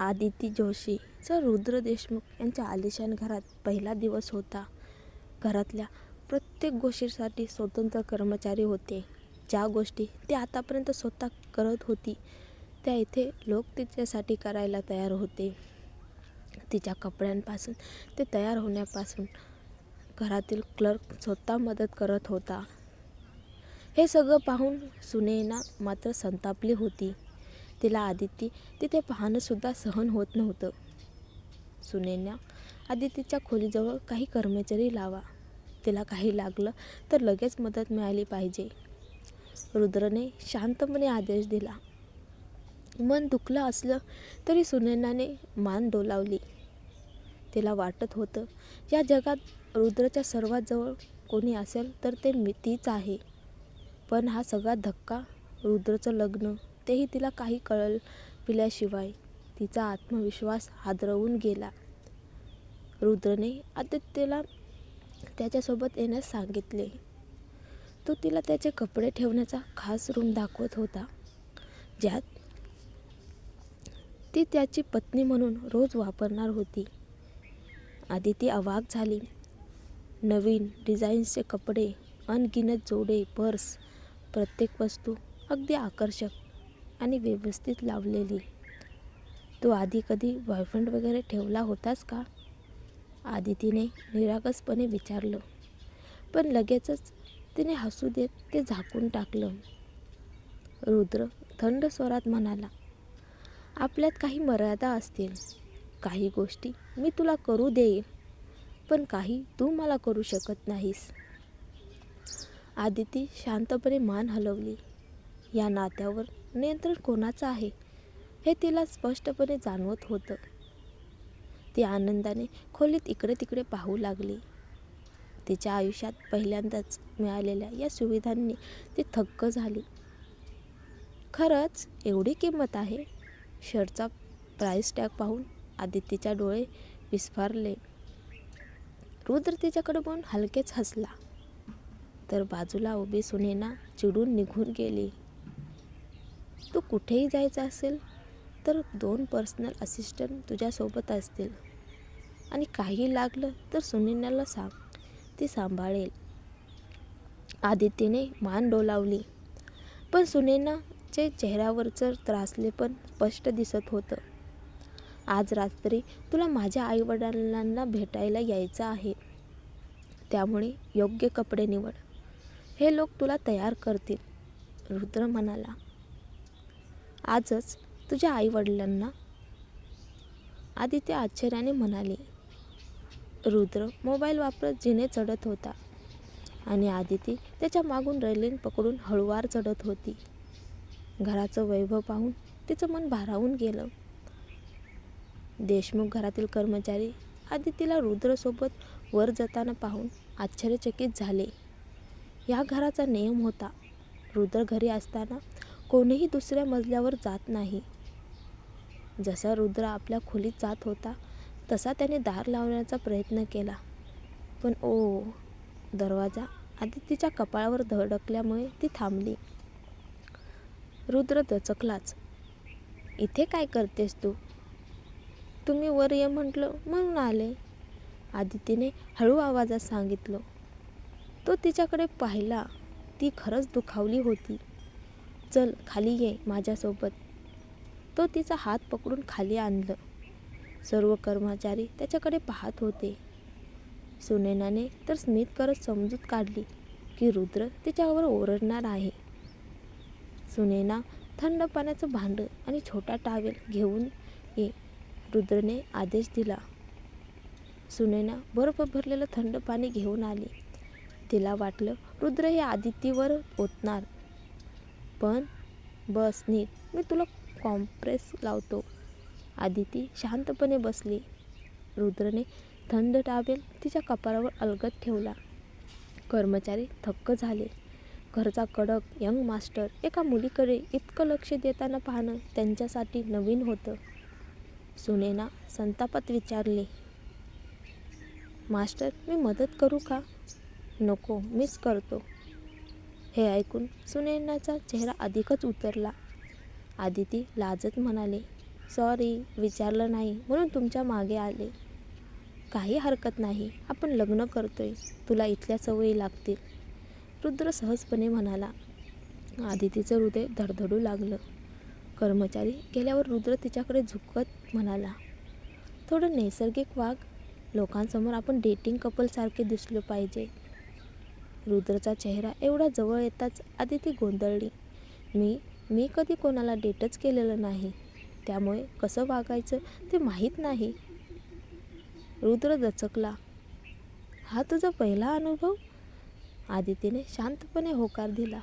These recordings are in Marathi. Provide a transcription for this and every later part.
आदिती जोशीचा रुद्र देशमुख यांच्या आलिशान घरात पहिला दिवस होता. घरातल्या प्रत्येक गोष्टीसाठी स्वतंत्र कर्मचारी होते. ज्या गोष्टी ते आतापर्यंत स्वतः करत होती त्या इथे लोक तिच्यासाठी करायला तयार होते. तिच्या कपड्यांपासून ते तयार होण्यापासून घरातील क्लर्क स्वतः मदत करत होता. हे सगळं पाहून सुनेना मात्र संतापली होती. तिला आदिती तिथे पाहणंसुद्धा सहन होत नव्हतं. सुनैना आदितीच्या खोलीजवळ काही कर्मचारी लावा. तिला काही लागलं तर लगेच मदत मिळाली पाहिजे. रुद्रने शांतपणे आदेश दिला. मन दुखलं असलं तरी सुनैनाने मान डोलावली. तिला वाटत होतं या जगात रुद्रच्या सर्वात जवळ कोणी असेल तर ते तीच आहे. पण हा सगळा धक्का, रुद्रचं लग्न तेही तिला काही कळविल्याशिवाय तिचा आत्मविश्वास हादरवून गेला. रुद्रने आदित्यला त्याच्यासोबत येण्यास सांगितले. तो तिला त्याचे कपडे ठेवण्याचा खास रूम दाखवत होता. ज्यात ती त्याची पत्नी म्हणून रोज वापरणार होती. आदिती अवाक झाली. नवीन डिझाईन्सचे कपडे, अनगिनत जोडे पर्स, प्रत्येक वस्तू अगदी आकर्षक आणि व्यवस्थित लावलेली. तू आधी कधी बॉयफ्रेंड वगैरे ठेवला होतास का? आदितीने निरागसपणे विचारलं. पण लगेचच तिने हसू देत ते झाकून टाकलं. रुद्र थंड स्वरात म्हणाला, आपल्यात काही मर्यादा असतील. काही गोष्टी मी तुला करू देईन, पण काही तू मला करू शकत नाहीस. आदिती शांतपणे मान हलवली. या नात्यावर नियंत्रण कोणाचं आहे हे तिला स्पष्टपणे जाणवत होतं. ती आनंदाने खोलीत इकडे तिकडे पाहू लागली. तिच्या आयुष्यात पहिल्यांदाच मिळालेल्या या सुविधांनी ती थक्क झाली. खरंच एवढी किंमत आहे? शर्टचा प्राईस टॅग पाहून आदित्यच्या डोळे विस्फारले. रुद्र तिच्याकडे बघून हलकेच हसला. तर बाजूला उभी सुनेना चिडून निघून गेली. तू कुठेही जायचं असेल तर दोन पर्सनल असिस्टंट तुझ्यासोबत असतील आणि काही लागलं तर सुनीनाला सांग, ती सांभाळेल. आदित्यने मान डोलावली. पण सुनेनाचे चेहऱ्यावरचं त्रासले पण स्पष्ट दिसत होतं. आज रात्री तुला माझ्या आईवडिलांना भेटायला यायचं आहे. त्यामुळे योग्य कपडे निवड. हे लोक तुला तयार करतील, रुद्र म्हणाला. आजच तुझ्या आईवडिलांना आदित्य आश्चर्याने म्हणाले रुद्र मोबाईल वापरत जिने चढत होता आणि आदिती त्याच्या मागून रेलिंग पकडून हळूवार चढत होती. घराचं वैभव पाहून तिचं मन भारावून गेलं. देशमुख घरातील कर्मचारी आदितीला रुद्रसोबत वर जाताना पाहून आश्चर्यचकित झाले. या घराचा नियम होता, रुद्र घरी असताना कोणीही दुसऱ्या मजल्यावर जात नाही. जसा रुद्र आपल्या खोलीत जात होता तसा त्याने दार लावण्याचा प्रयत्न केला. पण ओ दरवाजा आदितीच्या कपाळावर धडकल्यामुळे ती थांबली. रुद्र दचकलाच. इथे काय करतेस तू? तुम्ही वर ये म्हटलं म्हणून आले, आदितीने हळू आवाजात सांगितलं. तो तिच्याकडे पाहिला. ती खरंच दुखावली होती. चल खाली ये माझ्यासोबत. तो तिचा हात पकडून खाली आणलं. सर्व कर्मचारी त्याच्याकडे पाहत होते. सुनैनाने तर स्मित करत समजूत काढली की रुद्र तिच्यावर ओरडणार आहे. सुनैना थंड पाण्याचं भांडं आणि छोटा टावेल घेऊन ये, रुद्रने आदेश दिला. सुनैना बर्फ भरलेलं थंड पाणी घेऊन आली. तिला वाटलं रुद्र हे आदित्यवर ओतणार. पण बस नीट, मी तुला कॉम्प्रेस लावतो. आदिती शांतपणे बसली. रुद्रने थंड टावेल तिच्या कपाळावर अलगत ठेवला. कर्मचारी थक्क झाले. घरचा कडक यंग मास्टर एका मुलीकडे इतकं लक्ष देताना पाहणं त्यांच्यासाठी नवीन होतं. सुनेना संतापात विचारले मास्टर मी मदत करू का? नको, मीच करतो. हे ऐकून सुनैनाचा चेहरा अधिकच उतरला. आदिती लाजत म्हणाले सॉरी विचारलं नाही म्हणून तुमच्या मागे आले. काही हरकत नाही आपण लग्न करतोय तुला इथल्या सवयी लागतील. रुद्र सहजपणे म्हणाला. आदितीचं हृदय धडधडू लागलं. कर्मचारी गेल्यावर रुद्र तिच्याकडे झुकत म्हणाला थोडं नैसर्गिक वाघ लोकांसमोर आपण डेटिंग कपलसारखे दिसलो पाहिजे. रुद्रचा चेहरा एवढा जवळ येताच आदिती गोंधळली. मी मी कधी कोणाला डेटच केलेलं नाही. त्यामुळे कसं वागायचं ते माहीत नाही. रुद्र दचकला. हा तुझा पहिला अनुभव? आदितीने शांतपणे होकार दिला.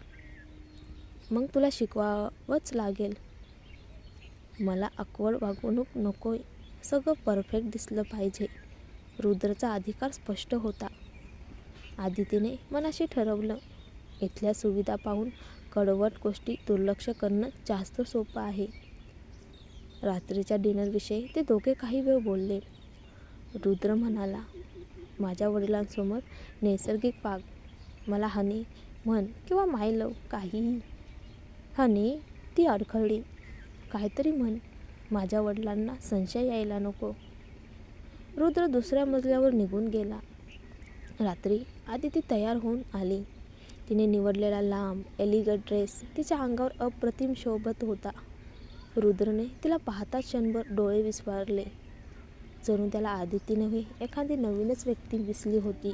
मग तुला शिकवावंच लागेल. मला अकवड वागवणूक नकोय. सगळं परफेक्ट दिसलं पाहिजे. रुद्रचा अधिकार स्पष्ट होता. आदितीने मनाशी ठरवलं. इथल्या सुविधा पाहून कडवट गोष्टी दुर्लक्ष करणं जास्त सोपं आहे. रात्रीच्या डिनरविषयी ते दोघे काही वेळ बोलले. रुद्र म्हणाला माझ्या वडिलांसमोर नैसर्गिक पाग मला हनी म्हण किंवा माय लव काहीही. हनी ती अडखळली. काहीतरी म्हण माझ्या वडिलांना संशय यायला नको. रुद्र दुसऱ्या मजल्यावर निघून गेला. रात्री आदिती तयार होऊन आली. तिने निवडलेला लांब एलिगट ड्रेस तिच्या अंगावर अप्रतिम शोभत होता. रुद्रने तिला पाहता क्षणभर डोळे विस्फारले जणू त्याला आदिती नव्हे एखादी नवीनच व्यक्ती दिसली होती.